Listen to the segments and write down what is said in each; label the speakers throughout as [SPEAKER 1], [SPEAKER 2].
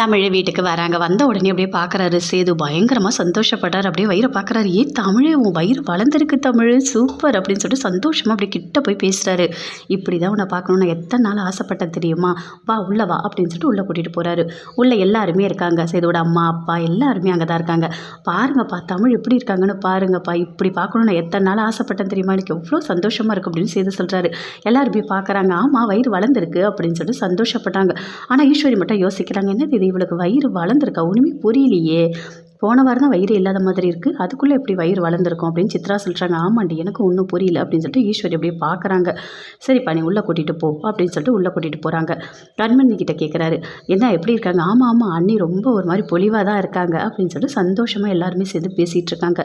[SPEAKER 1] தமிழ் வீட்டுக்கு வராங்க. வந்த உடனே அப்படியே பார்க்குறாரு சேது பயங்கரமாக சந்தோஷப்படுறாரு அப்படியே வயிறை பார்க்குறாரு ஏ தமிழ் உன் வயிறு வளர்ந்துருக்கு தமிழ். சூப்பர் அப்படின்னு சொல்லிட்டு சந்தோஷமாக அப்படியே கிட்ட போய் பேசுகிறாரு இப்படி தான் உன்னை பார்க்கணும் நான் எத்தனை நாள் ஆசைப்பட்டேன் தெரியுமா? வா உள்ளே வா அப்படின்னு சொல்லிட்டு உள்ளே கூட்டிகிட்டு போகிறாரு உள்ளே எல்லாருமே இருக்காங்க. சேதுவோட அம்மா அப்பா எல்லாருமே அங்கே தான் இருக்காங்க. பாருங்கப்பா தமிழ் எப்படி இருக்காங்கன்னு பாருங்கப்பா. இப்படி பார்க்கணும் நான் எத்தனை நாள் ஆசைப்பட்டேன் தெரியுமா? எனக்கு எவ்வளோ சந்தோஷமாக இருக்குது அப்படின்னு சேது சொல்கிறாரு எல்லாருமே பார்க்குறாங்க ஆமாம் வயிறு வளர்ந்துருக்கு அப்படின்னு சொல்லிட்டு சந்தோஷப்பட்டாங்க. ஆனால் ஈஸ்வரி மட்டும் யோசிக்கிறாங்க. என்னது இவளுக்கு வயிறு வளர்ந்துருக்கா ஒன்றுமே புரியலையே. போன வாரம் தான் வயிறு இல்லாத மாதிரி இருக்குது அதுக்குள்ளே எப்படி வயிறு வளர்ந்துருக்கும் அப்படின்னு சித்ரா சொல்கிறாங்க ஆமாண்டி எனக்கு ஒன்றும் புரியல அப்படின்னு சொல்லிட்டு ஈஸ்வரி அப்படியே பார்க்குறாங்க சரிப்பா நீ உள்ளே கூட்டிகிட்டு போ அப்படின்னு சொல்லிட்டு உள்ளே கூட்டிகிட்டு போகிறாங்க கண்மணி கிட்ட கேட்குறாரு என்ன எப்படி இருக்காங்க? ஆமாம் ஆமாம் அண்ணி ரொம்ப ஒரு மாதிரி பொலிவாக தான் இருக்காங்க அப்படின்னு சொல்லிட்டு சந்தோஷமாக எல்லாருமே சேர்ந்து பேசிகிட்டு இருக்காங்க.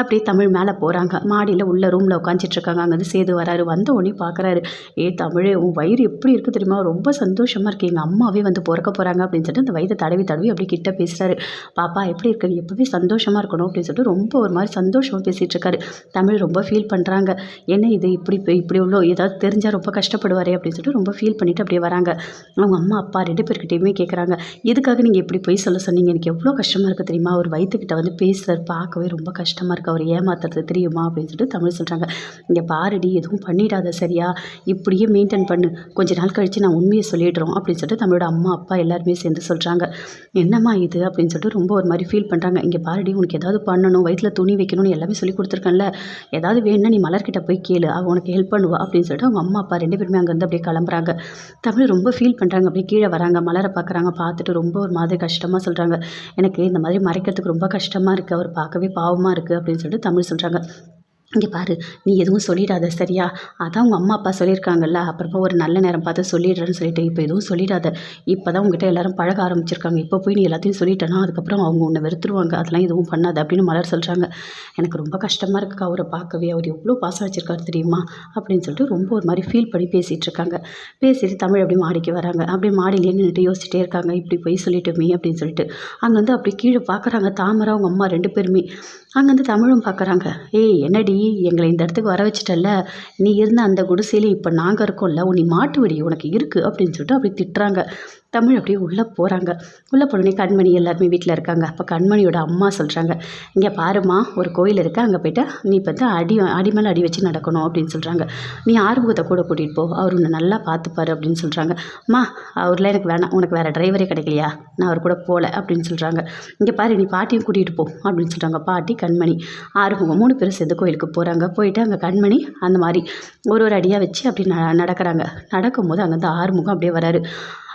[SPEAKER 1] அப்படியே தமிழ் மேலே போகிறாங்க மாடியில் உள்ள ரூமில் உட்காந்துட்டு இருக்காங்க. அங்கே சேது வராரு. வந்த உடனே பார்க்குறாரு ஏ தமிழே உன் வயிறு எப்படி இருக்குது தெரியுமா? ரொம்ப சந்தோஷமாக இருக்குது எங்கள் அம்மாவே வந்து பிறக்க போகிறாங்க அப்படின்னு சொல்லிட்டு அந்த வயிறை தடவி தடவி அப்படியே கிட்ட பேசுகிறாரு பாப்பா எப்படி இருக்கு? எப்போவே சந்தோஷமாக இருக்கணும் அப்படின்னு சொல்லிட்டு ரொம்ப ஒரு மாதிரி சந்தோஷமாக பேசிகிட்டு இருக்காரு. தமிழ் ரொம்ப ஃபீல் பண்ணுறாங்க என்ன இது இப்படி இப்ப- இப்படி உள்ள ஏதாவது தெரிஞ்சால் ரொம்ப கஷ்டப்படுவாரே அப்படின்னு சொல்லிட்டு ரொம்ப ஃபீல் பண்ணிவிட்டு அப்படியே வராங்க. அவங்க அம்மா அப்பா ரெண்டு பேர்கிட்டையுமே கேட்குறாங்க இதுக்காக நீங்கள் இப்படி போய் சொல்ல சொன்னீங்க? எனக்கு எவ்வளோ கஷ்டமாக இருக்குது தெரியுமா? அவர் வயிற்றுக்கிட்ட வந்து பேசுகிறார் பார்க்கவே ரொம்ப கஷ்டமாக இருக்குது அவர் ஏமாத்துறது தெரியுமா? அப்படின்னு சொல்லிட்டு தமிழ் சொல்கிறாங்க இங்கே பாருடி எதுவும் பண்ணிடாத சரியா? இப்படியே மெயின்டைன் பண்ணு. கொஞ்ச நாள் கழித்து நான் உண்மையை சொல்லிடுறோம். அப்படின்னு சொல்லிட்டு தமிழோட அம்மா அப்பா எல்லாருமே சேர்ந்து சொல்கிறாங்க என்னம்மா இது? அப்படின்னு சொல்லிட்டு ரொம்ப ஒரு மாதிரி ஃபீல் பண்ணுறாங்க இங்கே பாருடி உனக்கு ஏதாவது பண்ணணும் வயிற்றில் துணி வைக்கணும்னு எல்லாமே சொல்லி கொடுத்துருக்கேன்ல. ஏதாவது வேணும்னா நீ மலர்கிட்ட போய் கேளு. அவள் உனக்கு ஹெல்ப் பண்ணுவா அப்படின்னு சொல்லிட்டு அவங்க அம்மா அப்பா ரெண்டு பேருமே அங்கேருந்து அப்படியே கிளம்புறாங்க. தமிழ் ரொம்ப ஃபீல் பண்ணுறாங்க அப்படியே கீழே வராங்க. மலரை பார்க்குறாங்க. பார்த்துட்டு ரொம்ப ஒரு மாதிரி கஷ்டமாக சொல்கிறாங்க எனக்கு இந்த மாதிரி மறைக்கிறதுக்கு ரொம்ப கஷ்டமாக இருக்குது அவர் பார்க்கவே பாவமாக இருக்குது அப்படின்னு சொல்லிட்டு தமிழ் சொல்கிறாங்க இங்கே பாரு நீ எதுவும் சொல்லிடாத சரியா? அதான் உங்கள் அம்மா அப்பா சொல்லியிருக்காங்கல்ல அப்புறமா ஒரு நல்ல நேரம் பார்த்து சொல்லிடுறேன்னு சொல்லிட்டு இப்போ எதுவும் சொல்லிடாத. இப்போ தான் உங்ககிட்ட எல்லாரும் பழக ஆரம்பிச்சிருக்காங்க. இப்போ போய் நீ எல்லாத்தையும் சொல்லிட்டேன்னா அதுக்கப்புறம் அவங்க உன்னை வெறுத்துருவாங்க. அதெல்லாம் எதுவும் பண்ணாத அப்படின்னு மலர் சொல்கிறாங்க எனக்கு ரொம்ப கஷ்டமாக இருக்குது அவரை பார்க்கவே. அவர் எவ்வளோ பாசம் வச்சிருக்காரு தெரியுமா? அப்படின்னு சொல்லிட்டு ரொம்ப ஒரு மாதிரி ஃபீல் பண்ணி பேசிகிட்டு இருக்காங்க பேசிட்டு தமிழ் அப்படி மாடிக்கு வராங்க. அப்படியே மாடியிலே நின்றுட்டு யோசிச்சிட்டே இருக்காங்க. இப்படி போய் சொல்லிட்டோமே அப்படின்னு சொல்லிட்டு. அங்கே வந்து அப்படி கீழே பார்க்குறாங்க தாமரை அவங்க அம்மா ரெண்டு பேருமே. அங்கே வந்து தமிழும் பார்க்குறாங்க ஏய் என்னடி? எங்களை இந்த இடத்துக்கு வர வச்சிட்டல்ல. நீ இருந்த அந்த குடிசையில் இப்போ நாங்கள் இருக்கோம்ல. உன்னை மாட்டு வெடி உனக்கு இருக்குது அப்படின்னு சொல்லிட்டு அப்படி திட்டுறாங்க. தமிழ் அப்படியே உள்ளே போகிறாங்க உள்ளே போனோடனே கண்மணி எல்லாருமே வீட்டில் இருக்காங்க. அப்போ கண்மணியோட அம்மா சொல்கிறாங்க இங்கே பாருமா ஒரு கோயில் இருக்குது அங்கே போயிட்டு நீ பார்த்து அடி அடி மேலே அடி வச்சு நடக்கணும் அப்படின்னு சொல்கிறாங்க நீ ஆறுமுகத்தை கூட கூட்டிகிட்டு போ. அவர் உன்னை நல்லா பார்த்துப்பாரு அப்படின்னு சொல்கிறாங்க அம்மா அவர்லாம் எனக்கு வேணாம். உனக்கு வேறு டிரைவரே கிடைக்கலையா? நான் அவர் கூட போகல அப்படின்னு சொல்கிறாங்க இங்கே பாரு நீ பாட்டியும் கூட்டிகிட்டு போ அப்படின்னு சொல்கிறாங்க பாட்டி கண்மணி. ஆறுமுகம் மூணு பேரும் சேர்ந்து கோயிலுக்கு போகிறாங்க போயிட்டு அங்கே கண்மணி அந்த மாதிரி ஒரு ஒரு அடியாக வச்சு அப்படி ந நடக்கிறாங்க. நடக்கும்போது அங்கேருந்து ஆறுமுகம் அப்படியே வராரு.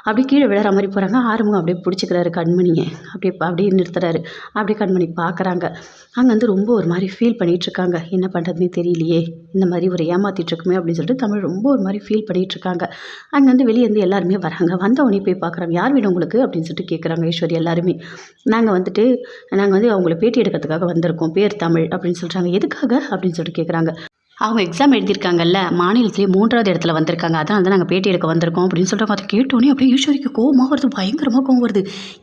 [SPEAKER 1] அப்படியே கீழே விழற மாதிரி போகிறாங்க ஆறுமுகம் அப்படியே பிடிச்சிக்கிறாரு கண்மணியை. அப்படியே அப்படியே நிறுத்துறாரு. அப்படியே கண்மணி பார்க்குறாங்க அங்கே வந்து ரொம்ப ஒரு மாதிரி ஃபீல் பண்ணிகிட்டு இருக்காங்க என்ன பண்ணுறதுனே தெரியலையே. இந்த மாதிரி ஒரு ஏமாற்றிட்டுருக்குமே அப்படின்னு சொல்லிட்டு தமிழ் ரொம்ப ஒரு மாதிரி ஃபீல் பண்ணிகிட்டு இருக்காங்க அங்கே வந்து வெளியே வந்து எல்லாருமே வராங்க. வந்த உடனே போய் பார்க்குறாங்க யார் வீடு உங்களுக்கு? அப்படின்னு சொல்லிட்டு கேட்குறாங்க ஈஸ்வரி எல்லாருமே. நாங்கள் வந்துட்டு நாங்கள் வந்து அவங்கள பேட்டி எடுக்கிறதுக்காக வந்திருக்கோம். பேர் தமிழ் அப்படின்னு சொல்கிறாங்க எதுக்காக? அப்படின்னு சொல்லிட்டு கேட்குறாங்க அவங்க எக்ஸாம் எழுதியிருக்காங்கல்ல மாநிலத்திலே மூன்றாவது இடத்துல வந்திருக்காங்க. அதான் தான் நாங்கள் பேட்டி எடுக்க வந்திருக்கோம் அப்படின்னு சொல்கிறாங்க அதை கேட்டோன்னே அப்படியே ஈஸ்வரிக்கு கோவமாக வருது பயங்கரமாக கோவம் வருது.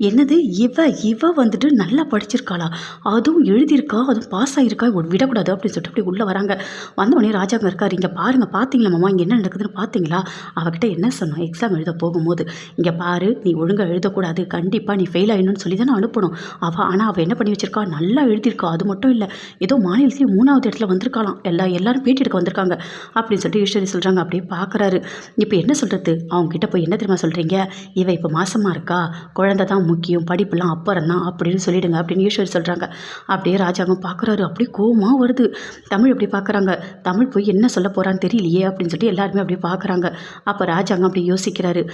[SPEAKER 1] என்னது இவ இவ வந்துட்டு நல்லா படிச்சிருக்காளா? அதுவும் எழுதியிருக்கா? அதுவும் பாஸ் ஆகிருக்கா விடக்கூடாது? அப்படின்னு சொல்லிட்டு அப்படி உள்ளே வராங்க. வந்த உடனே ராஜாங்க இருக்கார். இங்கே பாருங்கள் பார்த்தீங்களா மாமா இங்கே என்ன நடக்குதுன்னு பார்த்தீங்களா அவகிட்ட என்ன சொன்னோம் எக்ஸாம் எழுத போகும்போது இங்கே பாரு நீ ஒழுங்காக எழுதக்கூடாது. கண்டிப்பாக நீ ஃபெயில் ஆகணும்னு சொல்லி தானே அனுப்பணும். அவள் ஆனால் அவள் என்ன பண்ணி வச்சிருக்கா? நல்லா எழுதியிருக்கா. அது மட்டும் இல்லை ஏதோ மாநிலத்திலேயே மூணாவது இடத்துல வந்திருக்காளாம். எல்லா எல்லாரும் பேட்டி எடுக்க வந்திருக்காங்க அப்படின்னு சொல்லிட்டு ஈஸ்வரி சொல்கிறாங்க அப்படியே பார்க்குறாரு இப்போ என்ன சொல்கிறது அவங்ககிட்ட போய் என்ன தெரியுமா சொல்கிறீங்க இவ இப்போ மாசமாக இருக்கா? குழந்தை தான் முக்கியம் படிப்புலாம் அப்புறம் தான் அப்படின்னு சொல்லிடுங்க அப்படின்னு ஈஸ்வரி சொல்கிறாங்க அப்படியே ராஜாங்கம் பார்க்குறாரு அப்படியே கோமா வருது. தமிழ் அப்படி பார்க்குறாங்க தமிழ் போய் என்ன சொல்ல போகிறான்னு தெரியலையே அப்படின்னு சொல்லிட்டு எல்லாருமே அப்படியே பார்க்குறாங்க அப்போ ராஜாங்கம் அப்படி யோசிக்கிறாரு.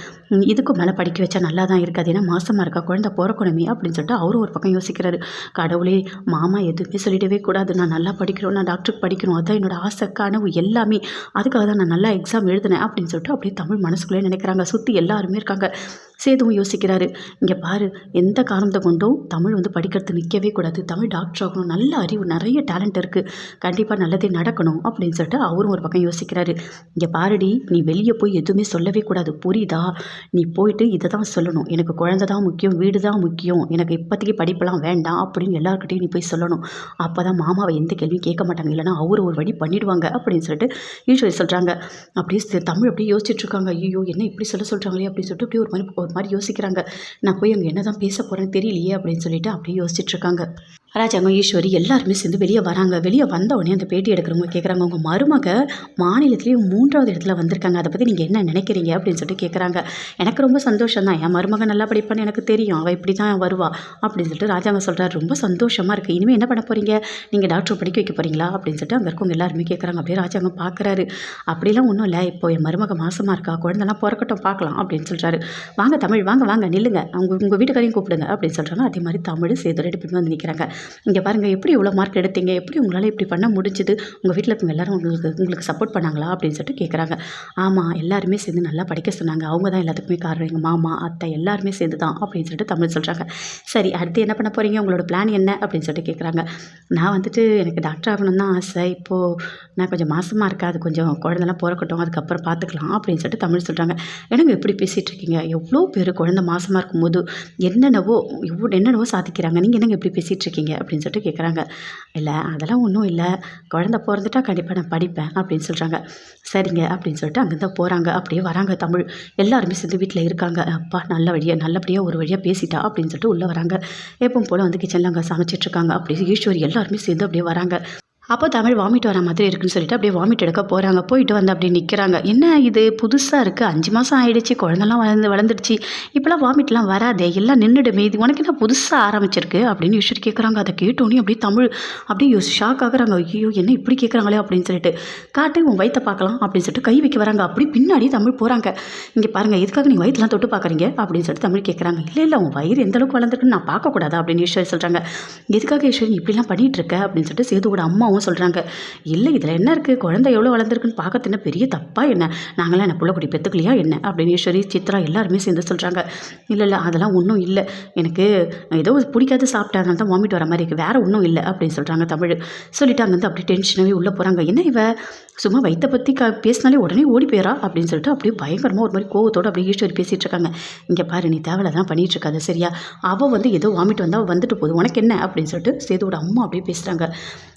[SPEAKER 1] இதுக்கு இதுக்கும் மேலே படிக்க வச்சா நல்லா தான் இருக்காது. ஏன்னா மாசமாக இருக்கா? குழந்தை பிறக்கணுமே? அப்படின்னு சொல்லிட்டு அவரும் ஒரு பக்கம் யோசிக்கிறாரு. கடவுளே மாமா எதுவுமே சொல்லிடவே கூடாது. நான் நல்லா படிக்கிறோம். நான் டாக்டருக்கு படிக்கணும். அதான் என்னோட ஆசை. கனவு எல்லாமே. அதுக்காக தான் நான் நல்லா எக்ஸாம் எழுதினேன் அப்படின்னு சொல்லிட்டு அப்படியே தமிழ் மனசுக்குள்ளே நினைக்கிறாங்க. சுற்றி எல்லாருமே இருக்காங்க. சேதுவும் யோசிக்கிறாரு. இங்கே பாரு எந்த காரணத்தை கொண்டும் தமிழ் வந்து படிக்கிறது நிற்கவே கூடாது. தமிழ் டாக்டர் ஆகணும். நல்ல அறிவு நிறைய டேலண்ட் இருக்குது கண்டிப்பாக நல்லதே நடக்கணும். அப்படின்னு சொல்லிட்டு அவரும் ஒரு பக்கம் யோசிக்கிறாரு. இங்கே பாருடி நீ வெளியே போய் எதுவுமே சொல்லவே கூடாது. புரியுதா? நீ போயிட்டு இதை தான் சொல்லணும். எனக்கு குழந்தை தான் முக்கியம் வீடு தான் முக்கியம். எனக்கு இப்போதைக்கு படிப்பெல்லாம் வேண்டாம் அப்படின்னு எல்லாருக்கிட்டையும் நீ போய் சொல்லணும். அப்போ தான் மாமாவை எந்த கேள்வியும் கேட்க மாட்டாங்க. இல்லைன்னா அவர் ஒரு வழி பண்ணிடுவாங்க. அப்படின்னு சொல்லிட்டு ஈஸ்வரி சொல்கிறாங்க அப்படியே தமிழ் அப்படியே யோசிச்சுட்ருக்காங்க ஐயோ என்ன இப்படி சொல்ல சொல்கிறாங்களே அப்படின்னு சொல்லிட்டு அப்படியே ஒரு மாதிரி ஒரு மாதிரி யோசிக்கிறாங்க. நான் போய் அங்கே என்ன தான் பேச போகிறேன்னு தெரியலையே அப்படின்னு சொல்லிட்டு அப்படியே யோசிச்சுட்ருக்காங்க ராஜாங்கம் ஈஸ்வரி எல்லாருமே சேர்ந்து வெளியே வராங்க. வெளியே வந்த உடனே அந்த பேட்டி எடுக்கிறவங்க கேட்குறாங்க உங்கள் மருமக மாநிலத்திலேயும் மூன்றாவது இடத்துல வந்திருக்காங்க. அதை பற்றி நீங்கள் என்ன நினைக்கிறீங்க? அப்படின்னு சொல்லிட்டு கேட்குறாங்க எனக்கு ரொம்ப சந்தோஷம் தான் என் மருமக நல்லா படிப்பான்னு எனக்கு தெரியும். அவள் இப்படி தான் வருவா. அப்படின்னு சொல்லிட்டு ராஜாங்க சொல்கிறார் ரொம்ப சந்தோஷமாக இருக்குது இனிமேல் என்ன பண்ண போகிறீங்க நீங்கள் டாக்டர் படிக்க வைக்க போகிறீங்களா அப்படின்னு சொல்லிட்டு அங்கே இருக்கவங்க எல்லாருமே கேட்குறாங்க அப்படியே ராஜாங்க பார்க்குறாரு அப்படிலாம் ஒன்றும் இல்லை. இப்போ என் மருமக மாசமாக இருக்கா? குழந்தைலாம் பிறக்கட்டும் பார்க்கலாம் அப்படின்னு சொல்கிறாரு வாங்க தமிழ் வாங்க வாங்க. நில்லுங்க. அவங்க உங்கள் வீட்டுக்காரையும் கூப்பிடுங்க அப்படின்னு சொல்கிறாங்க அதே மாதிரி தமிழ் சேது ரெண்டு பேரும் வந்து நிற்கிறாங்க இங்கே பாருங்கள் எப்படி இவ்வளோ மார்க் எடுத்தீங்க? எப்படி உங்களால் இப்படி பண்ண முடிஞ்சுது? உங்கள் வீட்டில் இருக்கவங்க எல்லாரும் உங்களுக்கு உங்களுக்கு சப்போர்ட் பண்ணாங்களா? அப்படின்னு சொல்லிட்டு கேட்குறாங்க ஆமாம் எல்லாருமே சேர்ந்து நல்லா படிக்க சொன்னாங்க. அவங்க தான் எல்லாத்துக்குமே காரணம். எங்கள் மாமா அத்தை எல்லாருமே சேர்ந்து தான் அப்படின்னு சொல்லிட்டு தமிழ் சொல்கிறாங்க சரி அடுத்து என்ன பண்ண போகிறீங்க உங்களோட பிளான் என்ன? அப்படின்னு சொல்லிட்டு கேட்குறாங்க நான் வந்துட்டு எனக்கு டாக்டர் ஆகணும் தான் ஆசை. இப்போது நான் கொஞ்சம் மாசமாக இருக்கேன். அது கொஞ்சம் குழந்தெல்லாம் பிறக்கட்டும். அதுக்கப்புறம் பார்த்துக்கலாம் அப்படின்னு சொல்லிட்டு தமிழ் சொல்கிறாங்க எனக்கு எப்படி பேசிகிட்டு இருக்கீங்க? எவ்வளோ பேர் குழந்த மாசமாக இருக்கும்போது என்னென்னவோ எவ்வளோ என்னென்னவோ சாதிக்கிறாங்க. நீங்கள் என்னங்க இப்படி பேசிகிட்டு இருக்கீங்க? அப்படின்னு சொல்லிட்டு கேட்குறாங்க இல்லை அதெல்லாம் ஒன்றும் இல்லை. குழந்த பிறந்துட்டா கண்டிப்பாக நான் படிப்பேன் அப்படின்னு சொல்கிறாங்க சரிங்க அப்படின்னு சொல்லிட்டு அங்கேருந்து போகிறாங்க அப்படியே வராங்க தமிழ். எல்லாருமே சேர்ந்து வீட்டில் இருக்காங்க. அப்பா நல்ல வழியாக நல்லபடியாக ஒரு வழியாக பேசிட்டா அப்படின்னு சொல்லிட்டு உள்ளே வராங்க. எப்பவும் போல் வந்து கிச்சனில் அங்கே சமைச்சிட்ருக்காங்க அப்படியே ஈஸ்வரி எல்லாருமே சேர்ந்து அப்படியே வராங்க. அப்போ தமிழ் வாமிட் வர மாதிரி இருக்குன்னு சொல்லிட்டு அப்படியே வாமிட் எடுக்க போகிறாங்க போயிட்டு வந்து அப்படியே நிற்கிறாங்க என்ன இது? புதுசாக இருக்குது அஞ்சு மாதம் ஆயிடுச்சு. குழந்தெல்லாம் வளர்ந்து வளர்ந்துடுச்சு. இப்போலாம் வாமிட்லாம் வராதே. எல்லாம் நின்றுடுமே. இது உனக்கு என்ன புதுசாக ஆரம்பிச்சிருக்கு? அப்படின்னு ஈஸ்வரி கேட்குறாங்க அதை கேட்டோன்னே அப்படியே தமிழ் அப்படியே யோசி ஷாக் ஆகுறாங்க. ஐயோ என்ன இப்படி கேட்குறாங்களே அப்படின்னு சொல்லிட்டு. காட்டு உன் வயிற்ற பார்க்கலாம் அப்படின்னு சொல்லிட்டு கை வைக்க வராங்க. அப்படி பின்னாடி தமிழ் போகிறாங்க இங்கே பாருங்கள் எதுக்காக நீங்கள் வயிற்றுலாம் தொட்டு பார்க்குறீங்க? அப்படின்னு சொல்லிட்டு தமிழ் கேட்குறாங்க இல்லை இல்லை உன் வயிறு எந்த அளவுக்கு வளர்ந்துருக்குன்னு நான் பார்க்கக்கூடாது? அப்படின்னு ஈஸ்வர் சொல்கிறாங்க எதுக்காக ஈஸ்வர் இப்படிலாம் பண்ணிகிட்டு இருக்க? அப்படின்னு சொல்லிட்டு சேதுவோட அம்மாவும் சொல்கிறாங்க இல்லை இதில் என்ன இருக்குது குழந்தை எவ்வளோ வளர்ந்துருக்குன்னு பார்க்கறது என்ன பெரிய தப்பா என்ன? நாங்களாம் என்ன புள்ளக்குடி பெற்றுக்கலையா என்ன? அப்படின்னு ஈஸ்வரி சித்ரா எல்லாருமே சேர்ந்து சொல்கிறாங்க இல்லை இல்லை அதெல்லாம் ஒன்றும் இல்லை. எனக்கு ஏதோ பிடிக்காது சாப்பிட்டேன். அதனால தான் வாமிட் வர மாதிரி இருக்குது வேறு ஒன்றும் இல்லை. அப்படின்னு சொல்கிறாங்க தமிழ். சொல்லிட்டு அங்கேருந்து அப்படியே டென்ஷனாகவே உள்ளே போகிறாங்க என்ன இவ? சும்மா வைத்த பற்றி க பேசினாலே உடனே ஓடி போயிடறா அப்படின்னு சொல்லிட்டு அப்படியே பயங்கரமாக ஒரு மாதிரி கோவத்தோடு அப்படியே ஈஸ்வரி பேசிகிட்டு இருக்காங்க. இங்கே பாரு நீ தேவையில்லாம் பண்ணிகிட்டு இருக்காது சரியா? அவள் வந்து ஏதோ வாமிட் வந்தால் அவள் வந்துட்டு போகுது உனக்கு என்ன? அப்படின்னு சொல்லிட்டு சேதுவோட அம்மா அப்படியே பேசுகிறாங்க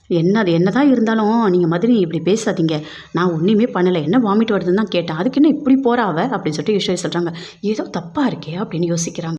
[SPEAKER 1] என்ன அது என்ன தான் இருந்தாலும் நீங்கள் மாதிரி இப்படி பேசாதீங்க. நான் ஒன்றுமே பண்ணலை. என்ன வாமிட் வருதுன்னு தான் கேட்டேன். அதுக்கு என்ன இப்படி போகிறாவ அப்படின்னு சொல்லிட்டு ஈஸ்வரி சொல்கிறாங்க ஏதோ தப்பாக இருக்கே அப்படின்னு யோசிக்கிறாங்க.